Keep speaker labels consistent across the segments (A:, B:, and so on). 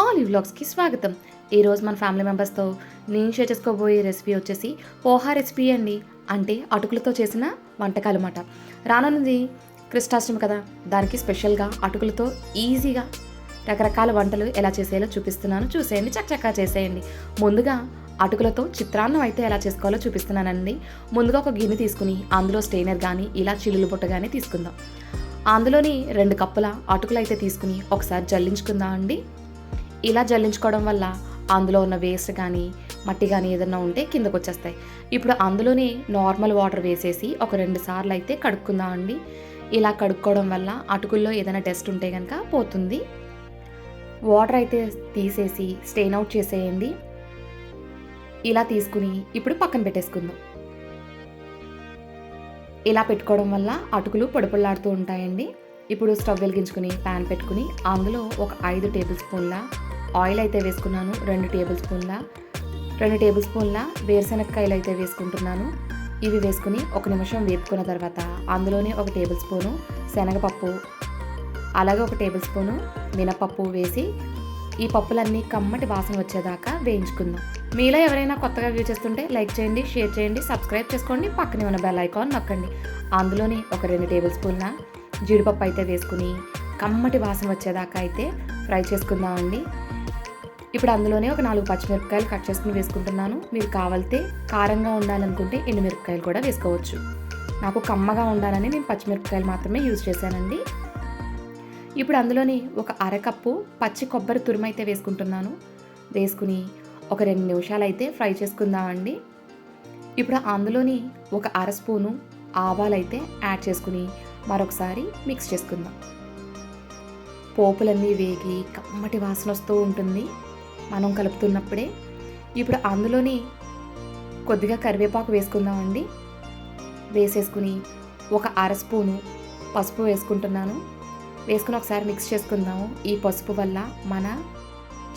A: All ఈ వ్లాగ్స్కి స్వాగతం. ఈరోజు మన ఫ్యామిలీ మెంబర్స్తో నేను షేర్ చేసుకోబోయే రెసిపీ వచ్చేసి పోహా రెసిపీ అండి. అంటే అటుకులతో చేసిన వంటకాలు అన్నమాట. రానున్నది కృష్ణాష్టమి కదా దానికి స్పెషల్గా అటుకులతో ఈజీగా రకరకాల వంటలు ఎలా చేసేయాలో చూపిస్తున్నాను. చూసేయండి చక్కచక్కా చేసేయండి. ముందుగా అటుకులతో చిత్రాన్నం అయితే ఎలా చేసుకోవాలో చూపిస్తున్నానండి. ముందుగా ఒక గిన్నె తీసుకుని అందులో స్టెయినర్ కానీ ఇలా చిల్లులు బుట్ట కానీ తీసుకుందాం. అందులోని రెండు కప్పుల అటుకులు అయితే తీసుకుని ఒకసారి జల్లించుకుందాం అండి ఇలా జల్లించుకోవడం వల్ల అందులో ఉన్న వేస్ట్ కానీ మట్టి కానీ ఏదైనా ఉంటే కిందకు వచ్చేస్తాయి ఇప్పుడు అందులోనే నార్మల్ వాటర్ వేసేసి ఒక రెండు సార్లు అయితే కడుక్కుందాం అండి. ఇలా కడుక్కోవడం వల్ల అటుకుల్లో ఏదైనా డస్ట్ ఉంటే కనుక పోతుంది. వాటర్ అయితే తీసేసి స్టెయిన్ అవుట్ చేసేయండి. ఇలా తీసుకుని ఇప్పుడు పక్కన పెట్టేసుకుందాం. ఇలా పెట్టుకోవడం వల్ల అటుకులు పొడిపొల్లాడుతూ ఉంటాయండి. ఇప్పుడు స్టవ్ వెలిగించుకుని ప్యాన్ పెట్టుకుని అందులో ఒక ఐదు టేబుల్ స్పూన్ల ఆయిల్ అయితే వేసుకున్నాను రెండు టేబుల్ స్పూన్ల. రెండు టేబుల్ స్పూన్ల వేరుశనగకాయలు అయితే వేసుకుంటున్నాను. ఇవి వేసుకుని ఒక నిమిషం వేపుకున్న తర్వాత అందులోనే ఒక టేబుల్ స్పూను శనగపప్పు అలాగే ఒక టేబుల్ స్పూను మినపప్పు వేసి ఈ పప్పులన్నీ కమ్మటి వాసన వచ్చేదాకా వేయించుకుందాం. మీలో ఎవరైనా కొత్తగా వ్యూ చేస్తుంటే లైక్ చేయండి షేర్ చేయండి సబ్స్క్రైబ్ చేసుకోండి పక్కనే ఉన్న బెల్ ఐకాన్ నొక్కండి. అందులోనే ఒక రెండు టేబుల్ స్పూన్ల జీడిపప్పు అయితే వేసుకుని కమ్మటి వాసన వచ్చేదాకా అయితే ఫ్రై చేసుకుందామండి. ఇప్పుడు అందులోనే ఒక నాలుగు పచ్చిమిరపకాయలు కట్ చేసుకుని వేసుకుంటున్నాను. మీరు కావాలితే కారంగా ఉండాలనుకుంటే ఎండుమిరపకాయలు కూడా వేసుకోవచ్చు. నాకు కమ్మగా ఉండాలని నేను పచ్చిమిరపకాయలు మాత్రమే యూజ్ చేశానండి. ఇప్పుడు అందులోని ఒక అరకప్పు పచ్చి కొబ్బరి తురుము అయితే వేసుకుంటున్నాను. వేసుకుని ఒక రెండు నిమిషాలు అయితే ఫ్రై చేసుకుందామండి. ఇప్పుడు అందులోని ఒక అర స్పూను ఆవాలైతే యాడ్ చేసుకుని మరొకసారి మిక్స్ చేసుకుందాం. పోపులన్నీ వేగి కమ్మటి వాసన వస్తూ ఉంటుంది. మనం కలుపుతున్నప్పుడే ఇప్పుడు అందులోని కొద్దిగా కరివేపాకు వేసుకుందామండి. వేసేసుకుని ఒక అర స్పూను పసుపు వేసుకుంటున్నాను. వేసుకుని ఒకసారి మిక్స్ చేసుకుందాము. ఈ పసుపు వల్ల మన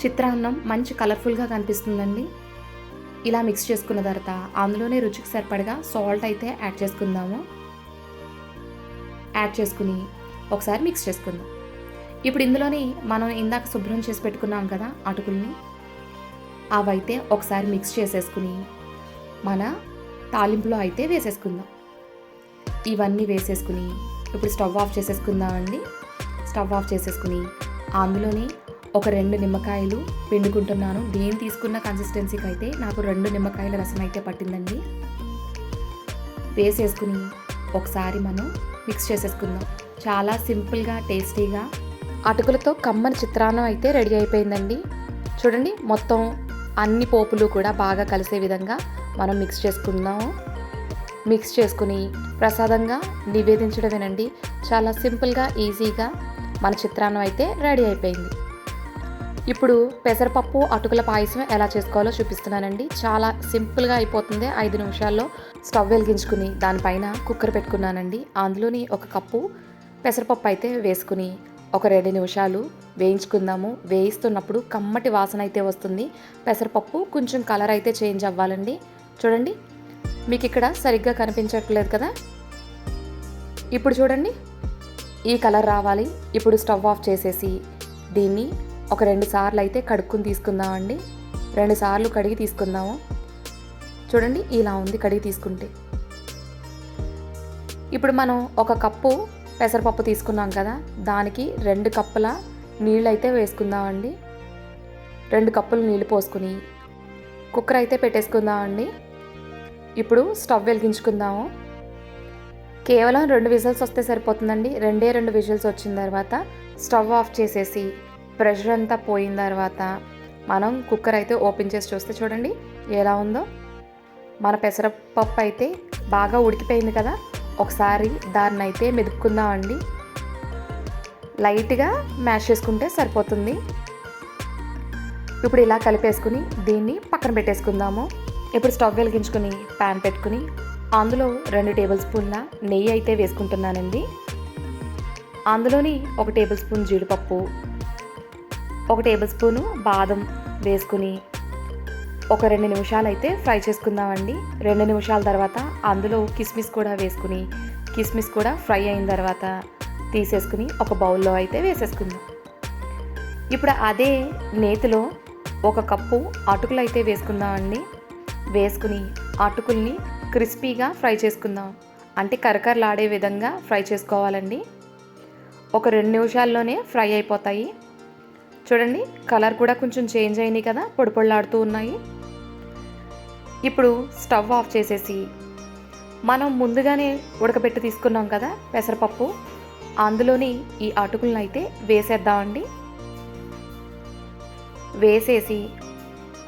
A: చిత్రాన్నం మంచి కలర్ఫుల్గా కనిపిస్తుందండి. ఇలా మిక్స్ చేసుకున్న తర్వాత అందులోనే రుచికి సరిపడగా సాల్ట్ అయితే యాడ్ చేసుకుందాము. యాడ్ చేసుకుని ఒకసారి మిక్స్ చేసుకుందాం. ఇప్పుడు ఇందులోని మనం ఇందాక శుభ్రం చేసి పెట్టుకున్నాం కదా అటుకుల్ని అవైతే ఒకసారి మిక్స్ చేసేసుకుని మన తాలింపులో అయితే వేసేసుకుందాం. ఇవన్నీ వేసేసుకుని ఇప్పుడు స్టవ్ ఆఫ్ చేసేసుకుందామండి స్టవ్ ఆఫ్ చేసేసుకుని అందులోని ఒక రెండు నిమ్మకాయలు పిండుకుంటున్నాను. నేను తీసుకున్న కన్సిస్టెన్సీకి అయితే నాకు రెండు నిమ్మకాయల రసం అయితే పట్టిందండి. వేసేసుకుని ఒకసారి మనం మిక్స్ చేసేసుకుందాం. చాలా సింపుల్గా టేస్టీగా అటుకులతో కమ్మని చిత్రాన్నం అయితే రెడీ అయిపోయిందండి. చూడండి మొత్తం అన్ని పోపులు కూడా బాగా కలిసే విధంగా మనం మిక్స్ చేసుకుందాము మిక్స్ చేసుకుని ప్రసాదంగా నివేదించడమేనండి. చాలా సింపుల్గా ఈజీగా మన చిత్రాన్నం అయితే రెడీ అయిపోయింది. ఇప్పుడు పెసరపప్పు అటుకుల పాయసం ఎలా చేసుకోవాలో చూపిస్తున్నానండి. చాలా సింపుల్గా అయిపోతుంది. ఐదు నిమిషాల్లో స్టవ్ వెలిగించుకుని దానిపైన కుక్కర్ పెట్టుకున్నానండి. అందులోని ఒక కప్పు పెసరపప్పు అయితే వేసుకుని ఒక రెండు నిమిషాలు వేయించుకుందాము. వేయిస్తున్నప్పుడు కమ్మటి వాసన అయితే వస్తుంది. పెసరపప్పు కొంచెం కలర్ అయితే చేంజ్ అవ్వాలండి. చూడండి మీకు ఇక్కడ సరిగ్గా కనిపించట్లేదు కదా? ఇప్పుడు చూడండి ఈ కలర్ రావాలి. ఇప్పుడు స్టవ్ ఆఫ్ చేసేసి దీన్ని ఒక రెండు సార్లు అయితే కడుక్కుని తీసుకుందామండి. రెండు సార్లు కడిగి తీసుకుందాము. చూడండి ఇలా ఉంది కడిగి తీసుకుంటే. ఇప్పుడు మనం ఒక కప్పు పెసరపప్పు తీసుకున్నాం కదా దానికి రెండు కప్పుల నీళ్ళు అయితే వేసుకుందామండి. రెండు కప్పులు నీళ్ళు పోసుకుని కుక్కర్ అయితే పెట్టేసుకుందామండి. ఇప్పుడు స్టవ్ వెలిగించుకుందాము. కేవలం రెండు విజిల్స్ వస్తే సరిపోతుందండి. రెండే రెండు విజిల్స్ వచ్చిన తర్వాత స్టవ్ ఆఫ్ చేసేసి ప్రెషర్ అంతా పోయిన తర్వాత మనం కుక్కర్ అయితే ఓపెన్ చేసి చూస్తే చూడండి ఎలా ఉందో. మన పెసరపప్పు అయితే బాగా ఉడికిపోయింది కదా. ఒకసారి దాన్ని అయితే మెదుపుకుందామండి లైట్గా మ్యాష్ చేసుకుంటే సరిపోతుంది. ఇప్పుడు ఇలా కలిపేసుకుని దీన్ని పక్కన పెట్టేసుకుందాము. ఇప్పుడు స్టవ్ వెలిగించుకుని ప్యాన్ పెట్టుకుని అందులో రెండు టేబుల్ స్పూన్ల నెయ్యి అయితే వేసుకుంటున్నానండి. అందులోని ఒక టేబుల్ స్పూన్ జీడిపప్పు ఒక టేబుల్ స్పూను బాదం వేసుకుని ఒక రెండు నిమిషాలు అయితే ఫ్రై చేసుకుందామండి. రెండు నిమిషాల తర్వాత అందులో కిస్మిస్ కూడా వేసుకుని కిస్మిస్ కూడా ఫ్రై అయిన తర్వాత తీసేసుకుని ఒక బౌల్లో అయితే వేసేసుకుందాం. ఇప్పుడు అదే నేతిలో ఒక కప్పు అటుకులు అయితే వేసుకుందామండి. వేసుకుని అటుకుల్ని క్రిస్పీగా ఫ్రై చేసుకుందాం. అంటే కరకరలాడే విధంగా ఫ్రై చేసుకోవాలండి. ఒక రెండు నిమిషాల్లోనే ఫ్రై అయిపోతాయి. చూడండి కలర్ కూడా కొంచెం చేంజ్ అయింది కదా పొడిపొళ్ళాడుతూ ఉన్నాయి. ఇప్పుడు స్టవ్ ఆఫ్ చేసేసి మనం ముందుగానే ఉడకబెట్టి తీసుకున్నాం కదా పెసరపప్పు. అందులోని ఈ అటుకులను అయితే వేసేద్దామండి. వేసేసి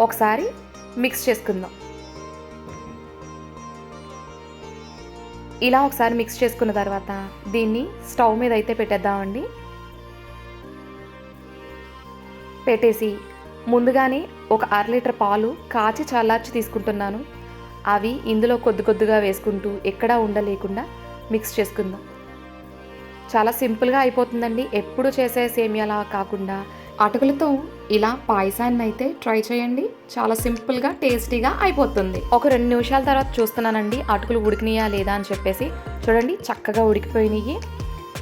A: ఒకసారి మిక్స్ చేసుకుందాం. ఇలా ఒకసారి మిక్స్ చేసుకున్న తర్వాత దీన్ని స్టవ్ మీద అయితే పెట్టేద్దామండి. పెట్టేసి ముందుగానే ఒక అర లీటర్ పాలు కాచి చల్లార్చి తీసుకుంటున్నాను. అవి ఇందులో కొద్ది కొద్దిగా వేసుకుంటూ ఎక్కడా ఉండలేకుండా మిక్స్ చేసుకుందాం. చాలా సింపుల్గా అయిపోతుందండి. ఎప్పుడు చేసే సేమియాలా కాకుండా. అటుకులతో ఇలా పాయసాన్ని అయితే ట్రై చేయండి. చాలా సింపుల్గా టేస్టీగా అయిపోతుంది. ఒక రెండు నిమిషాల తర్వాత చూస్తున్నానండి అటుకులు ఉడికినాయా లేదా అని చెప్పేసి. చూడండి చక్కగా ఉడికిపోయినాయి.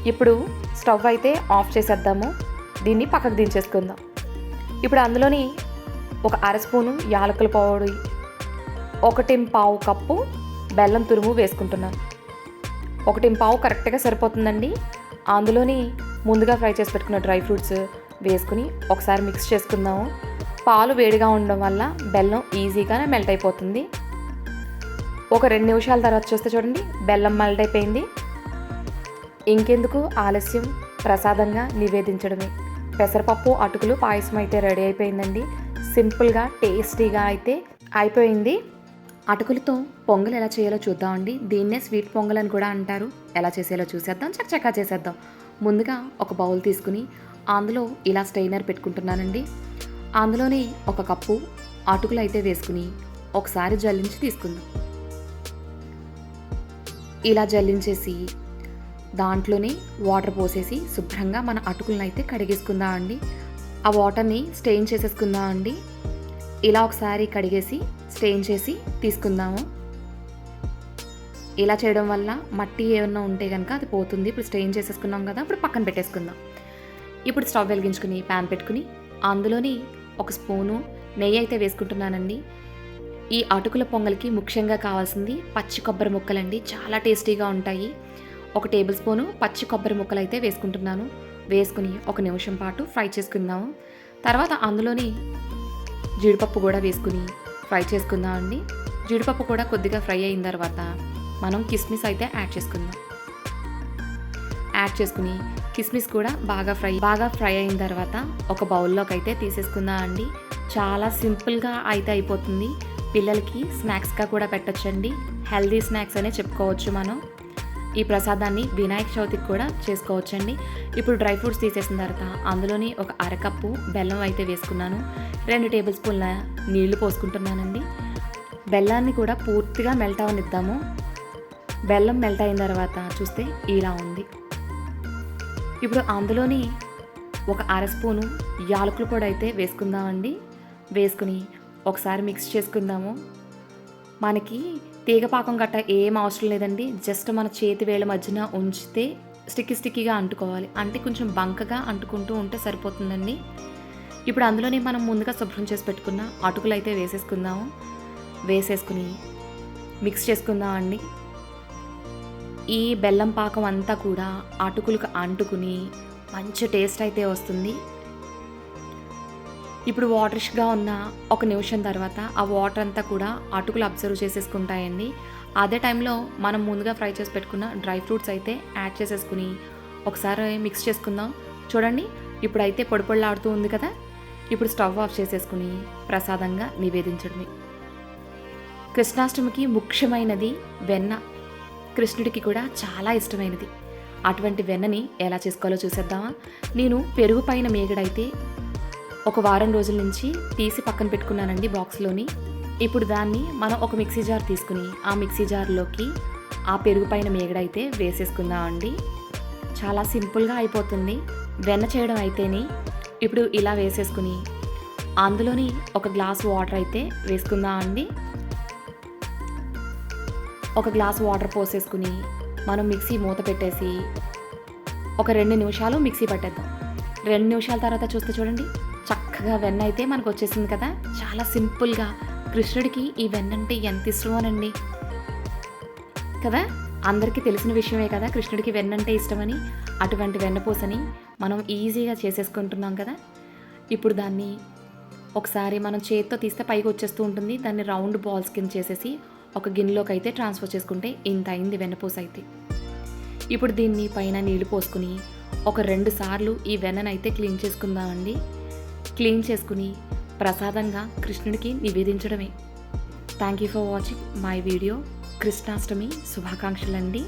A: ఇప్పుడు స్టవ్ అయితే ఆఫ్ చేసేద్దాము. దీన్ని పక్కకు దించేసుకుందాం. ఇప్పుడు అందులోని ఒక అర స్పూను యాలకుల పౌడి ఒకటి పావు కప్పు బెల్లం తురుము వేసుకుంటున్నాను ఒకటి పావు కరెక్ట్గా సరిపోతుందండి. అందులోని ముందుగా ఫ్రై చేసి పెట్టుకున్న డ్రై ఫ్రూట్స్ వేసుకుని ఒకసారి మిక్స్ చేసుకుందాము. పాలు వేడిగా ఉండడం వల్ల బెల్లం ఈజీగానే మెల్ట్ అయిపోతుంది. ఒక రెండు నిమిషాల తర్వాత చూస్తే చూడండి బెల్లం మెల్ట్ అయిపోయింది. ఇంకెందుకు ఆలస్యం? ప్రసాదంగా నివేదించడమే. పెసరపప్పు అటుకులు పాయసం అయితే రెడీ అయిపోయిందండి. సింపుల్గా టేస్టీగా అయితే అయిపోయింది. అటుకులతో పొంగల్ ఎలా చేయాలో చూద్దామండి. దీన్నే స్వీట్ పొంగల్ అని కూడా అంటారు. ఎలా చేసేయాలో చూసేద్దాం చక్కచక్కా చేసేద్దాం. ముందుగా ఒక బౌల్ తీసుకుని అందులో ఇలా స్టెయినర్ పెట్టుకుంటున్నానండి. అందులోనే ఒక కప్పు అటుకులు అయితే వేసుకుని ఒకసారి జల్లించి తీసుకుందాం. ఇలా జల్లించేసి దాంట్లోనే వాటర్ పోసేసి శుభ్రంగా మన అటుకులను అయితే కడిగేసుకుందాం అండి. ఆ వాటర్ని స్టెయిన్ చేసేసుకుందాం అండి. ఇలా ఒకసారి కడిగేసి స్టెయిన్ చేసి తీసుకుందాము. ఇలా చేయడం వల్ల మట్టి ఏమన్నా ఉంటే కనుక అది పోతుంది. ఇప్పుడు స్టెయిన్ చేసేసుకున్నాం కదా ఇప్పుడు పక్కన పెట్టేసుకుందాం. ఇప్పుడు స్టవ్ వెలిగించుకుని ప్యాన్ పెట్టుకుని అందులోని ఒక స్పూను నెయ్యి అయితే వేసుకుంటున్నానండి. ఈ అటుకుల పొంగల్కి ముఖ్యంగా కావాల్సింది పచ్చి కొబ్బరి ముక్కలండి. చాలా టేస్టీగా ఉంటాయి. ఒక టేబుల్ స్పూను పచ్చి కొబ్బరి ముక్కలు అయితే వేసుకుంటున్నాను. వేసుకుని ఒక నిమిషం పాటు ఫ్రై చేసుకుందాము. తర్వాత అందులోని జీడిపప్పు కూడా వేసుకుని ఫ్రై చేసుకుందాం అండి. జీడిపప్పు కూడా కొద్దిగా ఫ్రై అయిన తర్వాత మనం కిస్మిస్ అయితే యాడ్ చేసుకుందాం. యాడ్ చేసుకుని కిస్మిస్ కూడా బాగా ఫ్రై బాగా ఫ్రై అయిన తర్వాత ఒక బౌల్లోకి అయితే తీసేసుకుందాం అండి. చాలా సింపుల్గా అయితే అయిపోతుంది. పిల్లలకి స్నాక్స్గా కూడా పెట్టచ్చండి. హెల్దీ స్నాక్స్ అనే చెప్పుకోవచ్చు మనం. ఈ ప్రసాదాన్ని వినాయక చవితికి కూడా చేసుకోవచ్చండి. ఇప్పుడు డ్రై ఫ్రూట్స్ తీసేసిన తర్వాత అందులోని ఒక అరకప్పు బెల్లం అయితే వేసుకున్నాను. రెండు టేబుల్ స్పూన్ల నీళ్ళు పోసుకుంటున్నానండి. బెల్లాన్ని కూడా పూర్తిగా మెల్ట్ అవనిద్దాము. బెల్లం మెల్ట్ అయిన తర్వాత చూస్తే ఇలా ఉంది. ఇప్పుడు అందులోని ఒక అర స్పూను యాలకుల పొడి అయితే వేసుకుందామండి. వేసుకుని ఒకసారి మిక్స్ చేసుకుందాము. మనకి తీగపాకం గట్ట ఏం అవసరం లేదండి. జస్ట్ మన చేతి వేళ్ళ మధ్యన ఉంచితే స్టిక్కి స్టిక్కీగా అంటుకోవాలి. అంటే కొంచెం బంకగా అంటుకుంటూ ఉంటే సరిపోతుందండి. ఇప్పుడు అందులోనే మనం ముందుగా శుభ్రం చేసి పెట్టుకున్న అటుకులు అయితే వేసేసుకుందాము. వేసేసుకుని మిక్స్ చేసుకుందాం అండి. ఈ బెల్లం పాకం అంతా కూడా అటుకులకు అంటుకుని మంచి టేస్ట్ అయితే వస్తుంది. ఇప్పుడు వాటరిష్గా ఉన్న ఒక నిమిషం తర్వాత ఆ వాటర్ అంతా కూడా అటుకులు అబ్జర్వ్ చేసేసుకుంటాయండి. అదే టైంలో మనం ముందుగా ఫ్రై చేసి పెట్టుకున్న డ్రై ఫ్రూట్స్ అయితే యాడ్ చేసేసుకుని ఒకసారి మిక్స్ చేసుకుందాం. చూడండి ఇప్పుడైతే పొడి పొడిలాడుతూ ఉంది కదా. ఇప్పుడు స్టవ్ ఆఫ్ చేసేసుకుని ప్రసాదంగా నివేదించడమే. కృష్ణాష్టమికి ముఖ్యమైనది వెన్న. కృష్ణుడికి కూడా చాలా ఇష్టమైనది. అటువంటి వెన్నని ఎలా చేసుకోవాలో చూసేద్దామా? నేను పెరుగు పైన మేగడైతే ఒక వారం రోజుల నుంచి తీసి పక్కన పెట్టుకున్నానండి బాక్స్లోని. ఇప్పుడు దాన్ని మనం ఒక మిక్సీ జార్ తీసుకుని ఆ మిక్సీ జార్లోకి ఆ పెరుగు పైన మేగడైతే వేసేసుకుందాం అండి. చాలా సింపుల్గా అయిపోతుంది. వెన్న చేయడం అయితేనే ఇప్పుడు ఇలా వేసేసుకుని అందులోని ఒక గ్లాస్ వాటర్ అయితే వేసుకుందాం అండి. ఒక గ్లాస్ వాటర్ పోసేసుకుని మనం మిక్సీ మూత పెట్టేసి ఒక రెండు నిమిషాలు మిక్సీ పట్టేద్దాం. రెండు నిమిషాల తర్వాత చూస్తే చూడండి చక్కగా వెన్న అయితే మనకు వచ్చేసింది కదా. చాలా సింపుల్గా కృష్ణుడికి ఈ వెన్న అంటే ఎంత ఇష్టమోనండి కదా? అందరికీ తెలిసిన విషయమే కదా కృష్ణుడికి వెన్న అంటే ఇష్టమని అటువంటి వెన్నపూసని మనం ఈజీగా చేసేసుకుంటున్నాం కదా. ఇప్పుడు దాన్ని ఒకసారి మనం చేత్తో తీస్తే పైకి వచ్చేస్తూ ఉంటుంది. దాన్ని రౌండ్ బాల్స్ కింద చేసేసి ఒక గిన్నెలోకి అయితే ట్రాన్స్ఫర్ చేసుకుంటే ఇంత అయింది వెన్నపూస అయితే. ఇప్పుడు దీన్ని పైన నీళ్ళు పోసుకుని ఒక రెండు సార్లు ఈ వెన్ననైతే క్లీన్ చేసుకుందామండి. క్లీన్ చేసుకుని ప్రసాదంగా కృష్ణుడికి నివేదించడమే. Thank you for watching my video Krishnashtami శుభాకాంక్షలండి.